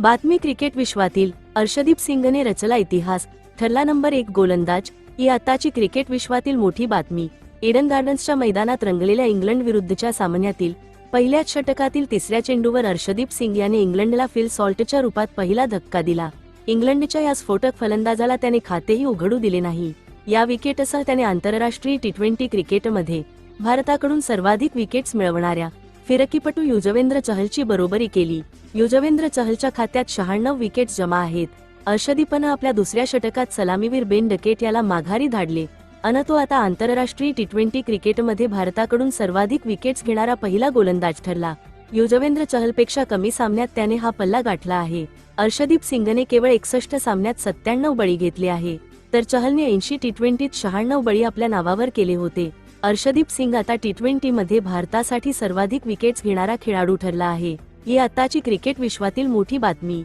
बातमी क्रिकेट विश्वातील अर्षदीप सिंगने रचला इतिहास. ठरला नंबर एक गोलंदाज. ही आताची क्रिकेट विश्वातील मोठी बातमी. एडन गार्डन्सच्या मैदानात रंगलेल्या इंग्लंड विरुद्धच्या सामन्यातील पहिल्याच षटकातील तिसऱ्या चेंडूवर अर्षदीप सिंग याने इंग्लंडला फिल सॉल्टच्या रूपात पहिला धक्का दिला. इंग्लंडच्या या स्फोटक फलंदाजाला त्याने खातेही उघडू दिले नाही. या विकेटसह त्याने आंतरराष्ट्रीय टी ट्वेंटी क्रिकेटमध्ये भारताकडून सर्वाधिक विकेट्स मिळवणाऱ्या फिरकीपटू युजवेंद्र चहलची बरोबरी केली. युजवेंद्र चहलच्या खात्यात शहाण्णव विकेट्स जमा आहेत. अर्षदीपनं आपल्या दुसऱ्या षटकात सलामीवीर बेन डकेट याला माघारी धाडले. अन तो आता आंतरराष्ट्रीय टी ट्वेंटी क्रिकेटमध्ये भारताकडून सर्वाधिक विकेट्स घेणारा पहिला गोलंदाज ठरला. युजवेंद्र चहलपेक्षा कमी सामन्यात त्याने हा पल्ला गाठला आहे. अर्षदीप सिंगने केवळ एकसष्ट सामन्यात सत्त्याण्णव बळी घेतले आहे. तर चहलने ऐंशी टी ट्वेंटीत शहाण्णव बळी आपल्या नावावर केले होते. अर्षदीप सिंग आता टी ट्वेंटीमध्ये भारतासाठी सर्वाधिक विकेट्स घेणारा खेळाडू ठरला आहे. ही आताची क्रिकेट विश्वातील मोठी बातमी.